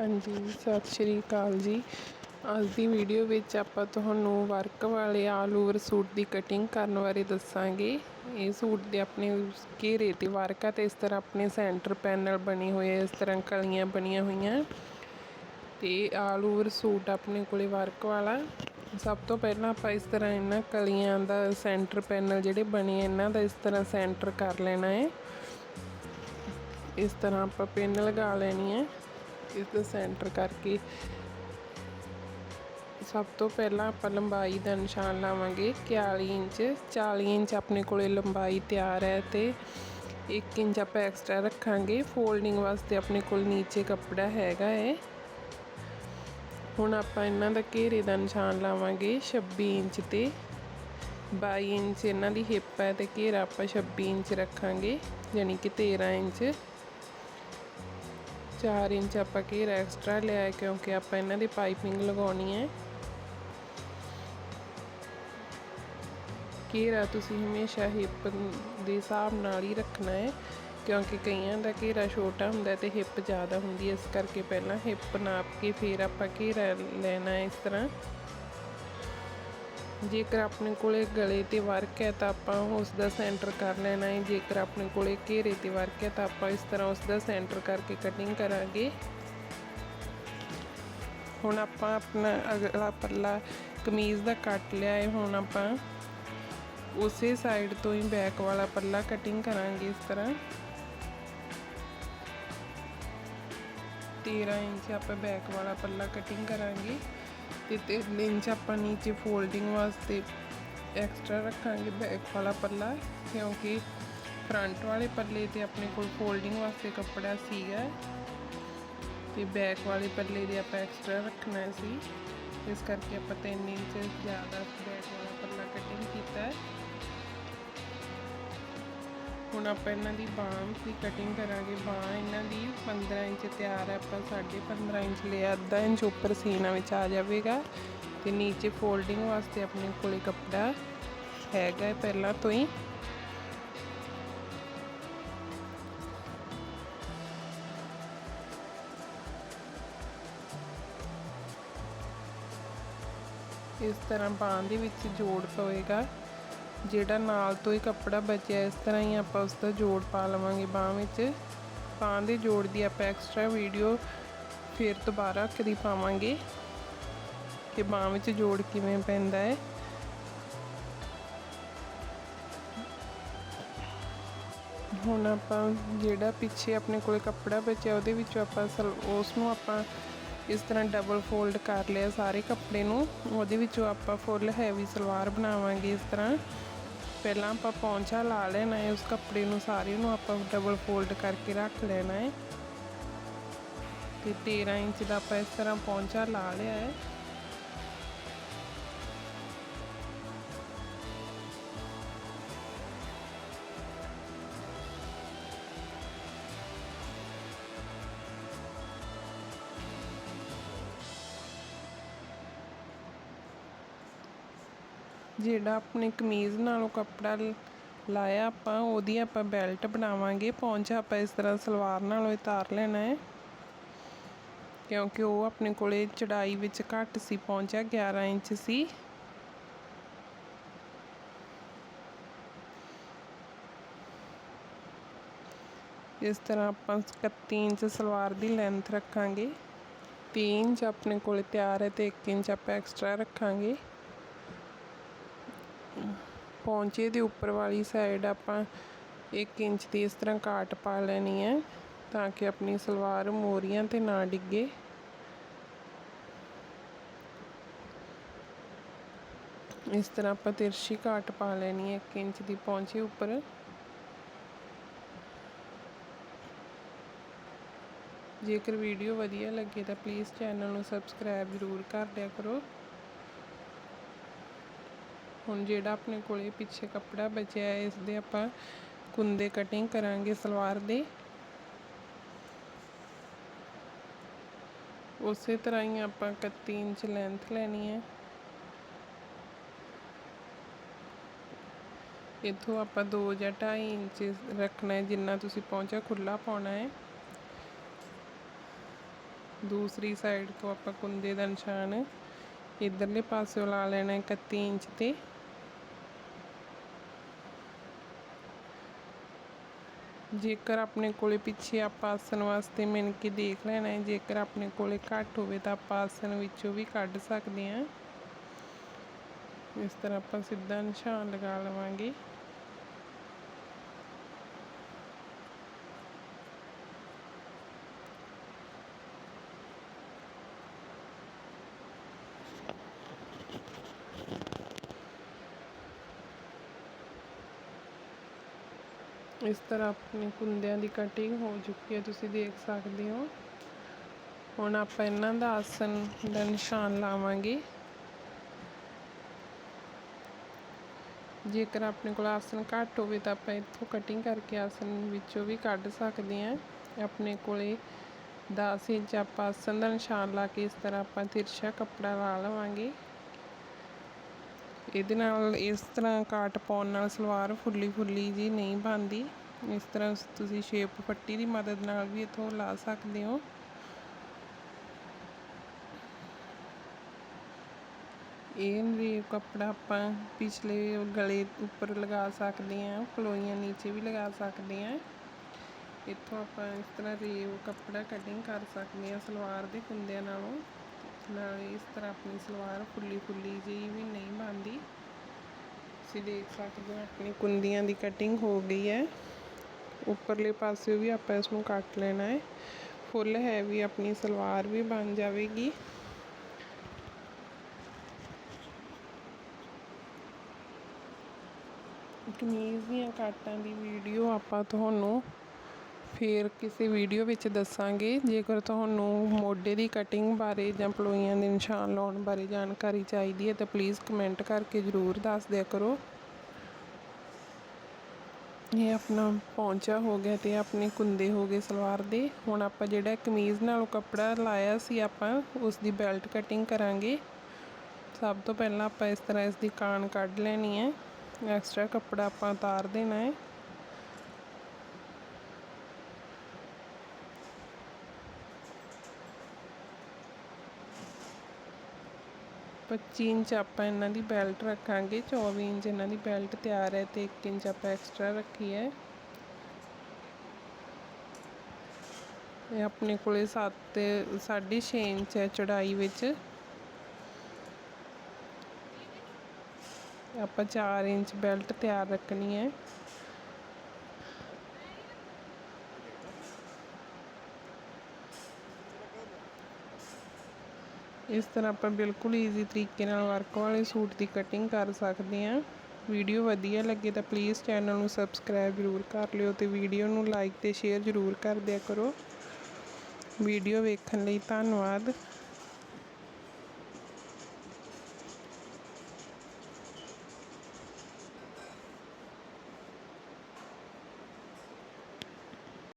ਹਾਂਜੀ, ਸਤਿ ਸ਼੍ਰੀ ਅਕਾਲ ਜੀ। ਅੱਜ ਦੀ ਵੀਡੀਓ ਵਿੱਚ ਆਪਾਂ ਤੁਹਾਨੂੰ ਵਰਕ ਵਾਲੇ ਆਲ ਓਵਰ ਸੂਟ ਦੀ ਕਟਿੰਗ ਕਰਨ ਬਾਰੇ ਦੱਸਾਂਗੇ। ਇਹ ਸੂਟ ਦੇ ਆਪਣੇ ਘੇਰੇ ਤੇ ਵਰਕ ਆ ਤੇ ਇਸ ਤਰ੍ਹਾਂ ਆਪਣੇ ਸੈਂਟਰ ਪੈਨਲ ਬਣੇ ਹੋਏ ਇਸ ਤਰ੍ਹਾਂ ਕਲੀਆਂ ਬਣੀਆਂ ਹੋਈਆਂ। ਤੇ ਆਲ ਓਵਰ ਸੂਟ ਆਪਣੇ ਕੋਲੇ ਵਰਕ ਵਾਲਾ। ਸਭ ਤੋਂ ਪਹਿਲਾਂ ਆਪਾਂ ਇਸ ਤਰ੍ਹਾਂ ਇਹਨਾਂ ਕਲੀਆਂ ਦਾ ਸੈਂਟਰ ਪੈਨਲ ਜਿਹੜੇ ਬਣੇ ਇਹਨਾਂ ਦਾ ਇਸ ਤਰ੍ਹਾਂ ਸੈਂਟਰ ਕਰ ਲੈਣਾ ਹੈ। ਇਸ ਤਰ੍ਹਾਂ ਆਪਾਂ ਪਿੰਨ ਲਗਾ ਲੈਣੀ ਹੈ। ਇਸ ਦਾ ਸੈਂਟਰ ਕਰਕੇ ਸਭ ਤੋਂ ਪਹਿਲਾਂ ਆਪਾਂ ਲੰਬਾਈ ਦਾ ਨਿਸ਼ਾਨ ਲਾਵਾਂਗੇ 41 ਇੰਚ 40 ਇੰਚ ਆਪਣੇ ਕੋਲੇ ਲੰਬਾਈ ਤਿਆਰ ਹੈ ਤੇ 1 ਇੰਚ ਆਪਾਂ ਐਕਸਟਰਾ ਰੱਖਾਂਗੇ। ਫੋਲਡਿੰਗ ਵਾਸਤੇ ਆਪਣੇ ਕੋਲ ਨੀਚੇ ਕੱਪੜਾ ਹੈਗਾ ਹੈ ਹੁਣ ਆਪਾਂ ਇਹਨਾਂ ਦਾ ਘੇਰੇ ਦਾ ਨਿਸ਼ਾਨ ਲਾਵਾਂਗੇ 26 ਇੰਚ ਤੇ। 22 ਇੰਚ ਇਹਨਾਂ ਦੀ ਹਿੱਪ ਹੈ ਤੇ ਘੇਰਾ ਆਪਾਂ 26 ਇੰਚ ਰੱਖਾਂਗੇ ਯਾਨੀ ਕਿ 13 ਇੰਚ। 4 ਇੰਚ ਆਪਾਂ ਘੇਰਾ ਐਕਸਟਰਾ ਲਿਆ ਕਿਉਂਕਿ ਆਪਾਂ ਇਹਨਾਂ ਦੀ ਪਾਈਪਿੰਗ ਲਗਾਉਣੀ ਹੈ। ਘੇਰਾ ਤੁਸੀਂ ਹਮੇਸ਼ਾ ਹਿੱਪ ਦੇ ਹਿਸਾਬ ਨਾਲ ਹੀ ਰੱਖਣਾ ਹੈ ਕਿਉਂਕਿ ਕਈਆਂ ਦਾ ਘੇਰਾ ਛੋਟਾ ਹੁੰਦਾ ਤੇ ਹਿੱਪ ਜ਼ਿਆਦਾ ਹੁੰਦੀ ਹੈ, ਇਸ ਕਰਕੇ ਪਹਿਲਾਂ ਹਿੱਪ ਨਾਪ ਕੇ ਫਿਰ ਆਪਾਂ ਘੇਰਾ ਲੈਣਾ ਇਸ ਤਰ੍ਹਾਂ। ਜੇਕਰ ਆਪਣੇ ਕੋਲੇ ਗਲੇ ਤੇ ਵਰਕ ਹੈ ਤਾਂ ਆਪਾਂ ਉਸ ਦਾ ਸੈਂਟਰ ਕਰ ਲੈਣਾ ਹੈ। ਜੇਕਰ ਆਪਣੇ ਕੋਲੇ ਘੇਰੇ ਤੇ ਵਰਕ ਹੈ ਤਾਂ ਆਪਾਂ ਇਸ ਤਰ੍ਹਾਂ ਉਸ ਦਾ ਸੈਂਟਰ ਕਰਕੇ ਕਟਿੰਗ ਕਰਾਂਗੇ। ਹੁਣ ਆਪਾਂ ਆਪਣਾ ਅਗਲਾ ਪੱਲਾ ਕਮੀਜ਼ ਦਾ ਕੱਟ ਲਿਆ ਹੈ। ਹੁਣ ਆਪਾਂ ਉਸੇ ਸਾਈਡ ਤੋਂ ਹੀ ਬੈਕ ਵਾਲਾ ਪੱਲਾ ਕਟਿੰਗ ਕਰਾਂਗੇ ਇਸ ਤਰ੍ਹਾਂ। 13 ਇੰਚ ਆਪਾਂ ਬੈਕ ਵਾਲਾ ਪੱਲਾ ਕਟਿੰਗ ਕਰਾਂਗੇ। ਤੇ 3 ਇੰਚ ਆਪਾਂ ਨੀਚੇ ਫੋਲਡਿੰਗ ਵਾਸਤੇ ਐਕਸਟਰਾ ਰੱਖਾਂਗੇ ਬੈਕ ਵਾਲਾ ਪੱਲਾ, ਕਿਉਂਕਿ ਫਰੰਟ ਵਾਲੇ ਪੱਲੇ ਤੇ ਆਪਣੇ ਕੋਲ ਫੋਲਡਿੰਗ ਵਾਸਤੇ ਕੱਪੜਾ ਸੀਗਾ। ਤੇ ਬੈਕ ਵਾਲੇ ਪੱਲੇ ਦੇ ਆਪਾਂ ਐਕਸਟਰਾ ਰੱਖਣਾ ਸੀ। ਇਸ ਕਰਕੇ ਆਪਾਂ 3 ਇੰਚ ਜ਼ਿਆਦਾ ਬੈਕ ਹੁਣ ਆਪਾਂ ਇਹਨਾਂ ਦੀ ਬਾਂਹ ਦੀ ਕਟਿੰਗ ਕਰਾਂਗੇ। ਬਾਂਹ ਇਹਨਾਂ ਦੀ 15 ਇੰਚ ਤਿਆਰ ਹੈ। ਆਪਾਂ 15.5 ਇੰਚ ਲਿਆ ਅੱਧਾ ਇੰਚ ਉੱਪਰ ਸੀਨਾ ਵਿੱਚ ਆ ਜਾਵੇਗਾ। ਤੇ ਨੀਚੇ ਫੋਲਡਿੰਗ ਵਾਸਤੇ ਆਪਣੇ ਕੋਲੇ ਕੱਪੜਾ ਹੈਗਾ ਪਹਿਲਾਂ ਤੋਂ ਹੀ। ਇਸ ਤਰ੍ਹਾਂ ਬਾਂਹ ਦੇ ਵਿੱਚ ਜੋੜ ਪਵੇਗਾ ਜਿਹੜਾ ਨਾਲ ਤੋਂ ਹੀ ਕੱਪੜਾ ਬਚਿਆ, ਇਸ ਤਰ੍ਹਾਂ ਹੀ ਆਪਾਂ ਉਸ ਦਾ ਜੋੜ ਪਾ ਲਵਾਂਗੇ ਬਾਹ ਵਿੱਚ। ਬਾਹ ਦੇ ਜੋੜ ਦੀ ਆਪਾਂ ਐਕਸਟਰਾ ਵੀਡੀਓ ਫਿਰ ਦੁਬਾਰਾ ਕਰੀ ਪਾਵਾਂਗੇ ਕਿ ਬਾਹ ਵਿੱਚ ਜੋੜ ਕਿਵੇਂ ਪੈਂਦਾ ਹੈ। ਹੁਣ ਆਪਾਂ ਜਿਹੜਾ ਪਿੱਛੇ ਆਪਣੇ ਕੋਲੇ ਕੱਪੜਾ ਬਚਿਆ, ਉਹਦੇ ਵਿੱਚੋਂ ਆਪਾਂ ਉਸ ਨੂੰ ਆਪਾਂ ਇਸ ਤਰ੍ਹਾਂ ਡਬਲ ਫੋਲਡ ਕਰ ਲਿਆ ਸਾਰੇ ਕੱਪੜੇ ਨੂੰ। ਉਹਦੇ ਵਿੱਚੋਂ ਆਪਾਂ ਫੁੱਲ ਹੈਵੀ ਸਲਵਾਰ ਬਣਾਵਾਂਗੇ ਇਸ ਤਰ੍ਹਾਂ। ਪਹਿਲਾਂ ਆਪਾਂ ਪੌਂਚਾ ਲਾ ਲੈਣਾ ਹੈ, ਉਸ ਕੱਪੜੇ ਨੂੰ ਸਾਰੇ ਨੂੰ ਆਪਾਂ ਡਬਲ ਫੋਲਡ ਕਰਕੇ ਰੱਖ ਲੈਣਾ ਹੈ। ਤੇ 13 ਇੰਚ ਦਾ ਆਪਾਂ ਇਸ ਤਰ੍ਹਾਂ ਪੌਂਚਾ ਲਾ ਲਿਆ ਹੈ। ਜਿਹੜਾ ਆਪਣੇ ਕਮੀਜ਼ ਨਾਲੋਂ ਕੱਪੜਾ ਲਾਇਆ ਆਪਾਂ, ਉਹਦੀ ਆਪਾਂ ਬੈਲਟ ਬਣਾਵਾਂਗੇ। ਪੌਂਚਾ ਆਪਾਂ ਇਸ ਤਰ੍ਹਾਂ ਸਲਵਾਰ ਨਾਲੋਂ ਉਤਾਰ ਲੈਣਾ ਹੈ। ਕਿਉਂਕਿ ਉਹ ਆਪਣੇ ਕੋਲੇ ਚੜਾਈ ਵਿੱਚ ਘੱਟ ਸੀ ਪਹੁੰਚਿਆ 11 ਇੰਚ ਸੀ। ਇਸ ਤਰ੍ਹਾਂ ਆਪਾਂ 31 ਇੰਚ ਸਲਵਾਰ ਦੀ ਲੈਂਥ ਰੱਖਾਂਗੇ। 3 ਇੰਚ ਆਪਣੇ ਕੋਲੇ ਤਿਆਰ ਹੈ ਤੇ 1 ਇੰਚ ਆਪਾਂ ਐਕਸਟਰਾ ਰੱਖਾਂਗੇ। ਪੌਂਚੇ ਦੇ ਉੱਪਰ ਵਾਲੀ ਸਾਈਡ ਆਪਾਂ 1 ਇੰਚ ਦੀ ਇਸ ਤਰ੍ਹਾਂ ਕਾਟ ਪਾ ਲੈਣੀ ਹੈ ਤਾਂ ਕਿ ਆਪਣੀ ਸਲਵਾਰ ਮੋਰੀਆਂ ਤੇ ਨਾ ਡਿੱਗੇ। ਇਸ ਤਰ੍ਹਾਂ ਆਪਾਂ ਤਿਰਸ਼ੀ ਕਾਟ ਪਾ ਲੈਣੀ ਹੈ 1 ਇੰਚ ਦੀ ਪੌਂਚੇ ਉੱਪਰ। ਜੇਕਰ ਵੀਡੀਓ ਵਧੀਆ ਲੱਗੇ ਤਾਂ ਪਲੀਜ਼ ਚੈਨਲ ਨੂੰ ਸਬਸਕ੍ਰਾਈਬ ਜ਼ਰੂਰ ਕਰ ਦਿਆ ਕਰੋ। ਹੁਣ ਜਿਹੜਾ ਆਪਣੇ ਕੋਲੇ ਪਿੱਛੇ ਕੱਪੜਾ ਬਚਿਆ ਹੈ ਇਸ ਦੇ ਆਪਾਂ ਕੁੰਦੇ ਕਟਿੰਗ ਕਰਾਂਗੇ ਸਲਵਾਰ ਦੇ। ਉਸੇ ਤਰ੍ਹਾਂ ਹੀ ਆਪਾਂ 31 ਇੰਚ ਲੈਂਥ ਲੈਣੀ ਹੈ। ਇਥੋਂ ਆਪਾਂ 2 ਜਾਂ 2.5 ਇੰਚ ਰੱਖਣਾ ਹੈ, ਜਿੰਨਾ ਤੁਸੀਂ ਪਹੁੰਚਾ ਖੁੱਲਾ ਪਾਉਣਾ ਹੈ। ਦੂਸਰੀ ਸਾਈਡ ਤੋਂ ਆਪਾਂ ਕੁੰਦੇ ਦਾ ਨਿਸ਼ਾਨ ਇਧਰਲੇ ਪਾਸਿਓਂ ਲਾ ਲੈਣਾ ਹੈ 31 ਇੰਚ ਤੇ। ਜੇਕਰ ਆਪਣੇ ਕੋਲੇ ਪਿੱਛੇ ਆਪਾਂ ਆਸਣ ਵਾਸਤੇ ਮਿਣ ਕੇ ਦੇਖ ਲੈਣਾ ਹੈ, ਜੇਕਰ ਆਪਣੇ ਕੋਲੇ ਘੱਟ ਹੋਵੇ ਤਾਂ ਆਪਾਂ ਆਸਣ ਵਿੱਚੋਂ ਵੀ ਕੱਢ ਸਕਦੇ ਹਾਂ। ਇਸ ਤਰ੍ਹਾਂ ਆਪਾਂ ਸਿੱਧਾ ਨਿਸ਼ਾਨ ਲਗਾ ਲਵਾਂਗੇ। ਇਸ ਤਰ੍ਹਾਂ ਆਪਣੇ ਕੁੰਦਿਆਂ ਦੀ ਕਟਿੰਗ ਹੋ ਚੁੱਕੀ ਹੈ, ਤੁਸੀਂ ਦੇਖ ਸਕਦੇ ਹੋ। ਹੁਣ ਆਪਾਂ ਇਹਨਾਂ ਦਾ ਆਸਨ ਦਾ ਨਿਸ਼ਾਨ ਲਾਵਾਂਗੇ। ਜੇਕਰ ਆਪਣੇ ਕੋਲ ਆਸਨ ਘੱਟ ਹੋਵੇ ਤਾਂ ਆਪਾਂ ਇੱਥੋਂ ਕਟਿੰਗ ਕਰਕੇ ਆਸਨ ਵਿੱਚੋਂ ਵੀ ਕੱਢ ਸਕਦੇ ਹਾਂ। ਆਪਣੇ ਕੋਲੇ 10 ਇੰਚ ਆਪਾਂ ਆਸਨ ਦਾ ਨਿਸ਼ਾਨ ਲਾ ਕੇ ਇਸ ਤਰ੍ਹਾਂ ਆਪਾਂ ਤਿਰਛਾ ਕੱਪੜਾ ਲਾ ਲਵਾਂਗੇ। ਇਹਦੇ ਨਾਲ ਇਸ ਤਰ੍ਹਾਂ ਕਾਟ ਪਾਉਣ ਨਾਲ ਸਲਵਾਰ ਫੁੱਲੀ ਫੁੱਲੀ ਜੀ ਨਹੀਂ ਬਣਦੀ। ਇਸ ਤਰ੍ਹਾਂ ਤੁਸੀਂ ਸ਼ੇਪ ਪੱਟੀ ਦੀ ਮਦਦ ਨਾਲ ਵੀ ਇਥੋਂ ਲਾ ਸਕਦੇ ਹੋ। ਇਹ ਰੇ ਕੱਪੜਾ ਆਪਾਂ ਪਿਛਲੇ ਗਲੇ ਉੱਪਰ ਲਗਾ ਸਕਦੇ ਹਾਂ ਪਲੋਈਆਂ ਨੀਚੇ ਵੀ ਲਗਾ ਸਕਦੇ ਹਾਂ। ਇੱਥੋਂ ਆਪਾਂ ਇਸ ਤਰ੍ਹਾਂ ਰੇਵ ਕੱਪੜਾ ਕਟਿੰਗ ਕਰ ਸਕਦੇ ਹਾਂ ਸਲਵਾਰ ਦੇ ਕੁੰਦਿਆਂ ਨਾਲੋਂ। ਨਾਲ ਇਸ ਤਰ੍ਹਾਂ ਆਪਣੀ ਸਲਵਾਰ ਫੁੱਲੀ ਫੁੱਲੀ ਜਿਹੀ ਵੀ ਨਹੀਂ ਬਣਦੀ ਤੁਸੀਂ ਦੇਖ ਸਕਦੇ ਹੋ ਆਪਣੀ ਕੁੰਦੀਆਂ ਦੀ ਕਟਿੰਗ ਹੋ ਗਈ ਹੈ। ਉੱਪਰਲੇ ਪਾਸੇ ਵੀ ਆਪਾਂ ਇਸ ਨੂੰ ਕੱਟ ਲੈਣਾ ਹੈ। ਫੁੱਲ ਹੈ ਵੀ ਆਪਣੀ ਸਲਵਾਰ ਵੀ ਬਣ ਜਾਵੇਗੀ। ਕਮੀਜ਼ ਦੀਆਂ ਕਾਟਾਂ ਦੀ ਵੀਡੀਓ ਆਪਾਂ ਤੁਹਾਨੂੰ ਫਿਰ ਕਿਸੇ ਵੀਡੀਓ ਵਿੱਚ ਦੱਸਾਂਗੇ। ਜੇਕਰ ਤੁਹਾਨੂੰ ਮੋਢੇ ਦੀ ਕਟਿੰਗ ਬਾਰੇ ਜਾਂ ਪਲੋਈਆਂ ਦੇ ਨਿਸ਼ਾਨ ਲਾਉਣ ਬਾਰੇ ਜਾਣਕਾਰੀ ਚਾਹੀਦੀ ਹੈ, ਤਾਂ ਪਲੀਜ਼ ਕਮੈਂਟ ਕਰਕੇ ਜ਼ਰੂਰ ਦੱਸ ਦਿਆ ਕਰੋ। ਇਹ ਆਪਣਾ ਪੌਂਚਾ ਹੋ ਗਿਆ ਤੇ ਆਪਣੇ ਕੁੰਦੇ ਹੋ ਗਏ ਸਲਵਾਰ ਦੇ। ਹੁਣ ਆਪਾਂ ਜਿਹੜਾ ਕਮੀਜ਼ ਨਾਲੋਂ ਕੱਪੜਾ ਲਾਇਆ ਸੀ, ਆਪਾਂ ਉਸ ਦੀ ਬੈਲਟ ਕਟਿੰਗ ਕਰਾਂਗੇ। ਸਭ ਤੋਂ ਪਹਿਲਾਂ ਆਪਾਂ ਇਸ ਤਰ੍ਹਾਂ ਇਸ ਦੀ ਕਾਣ ਕੱਢ ਲੈਣੀ ਹੈ। ਐਕਸਟਰਾ ਕੱਪੜਾ ਆਪਾਂ ਉਤਾਰ ਦੇਣਾ ਹੈ। ਪੱਚੀ ਇੰਚ ਆਪਾਂ ਇਹਨਾਂ ਦੀ ਬੈਲਟ ਰੱਖਾਂਗੇ 24 ਇੰਚ ਇਹਨਾਂ ਦੀ ਬੈਲਟ ਤਿਆਰ ਹੈ ਤੇ 1 ਇੰਚ ਆਪਾਂ ਐਕਸਟਰਾ ਰੱਖੀ ਹੈ। ਇਹ ਆਪਣੇ ਕੋਲੇ 7 6.5 ਇੰਚ ਹੈ ਚੜਾਈ ਵਿੱਚ। ਆਪਾਂ 4 ਇੰਚ ਬੈਲਟ ਤਿਆਰ ਰੱਖਣੀ ਹੈ। ਇਸ ਤਰ੍ਹਾਂ ਆਪਾਂ ਬਿਲਕੁਲ ਈਜ਼ੀ ਤਰੀਕੇ ਨਾਲ ਵਰਕ ਵਾਲੇ ਸੂਟ ਦੀ ਕਟਿੰਗ ਕਰ ਸਕਦੇ ਹਾਂ। ਵੀਡੀਓ ਵਧੀਆ ਲੱਗੇ ਤਾਂ ਪਲੀਜ਼ ਚੈਨਲ ਨੂੰ ਸਬਸਕ੍ਰਾਈਬ ਜ਼ਰੂਰ ਕਰ ਲਿਓ ਤੇ ਵੀਡੀਓ ਨੂੰ ਲਾਈਕ ਤੇ ਸ਼ੇਅਰ ਜ਼ਰੂਰ ਕਰ ਦਿਆ ਕਰੋ। ਵੀਡੀਓ ਵੇਖਣ ਲਈ ਧੰਨਵਾਦ।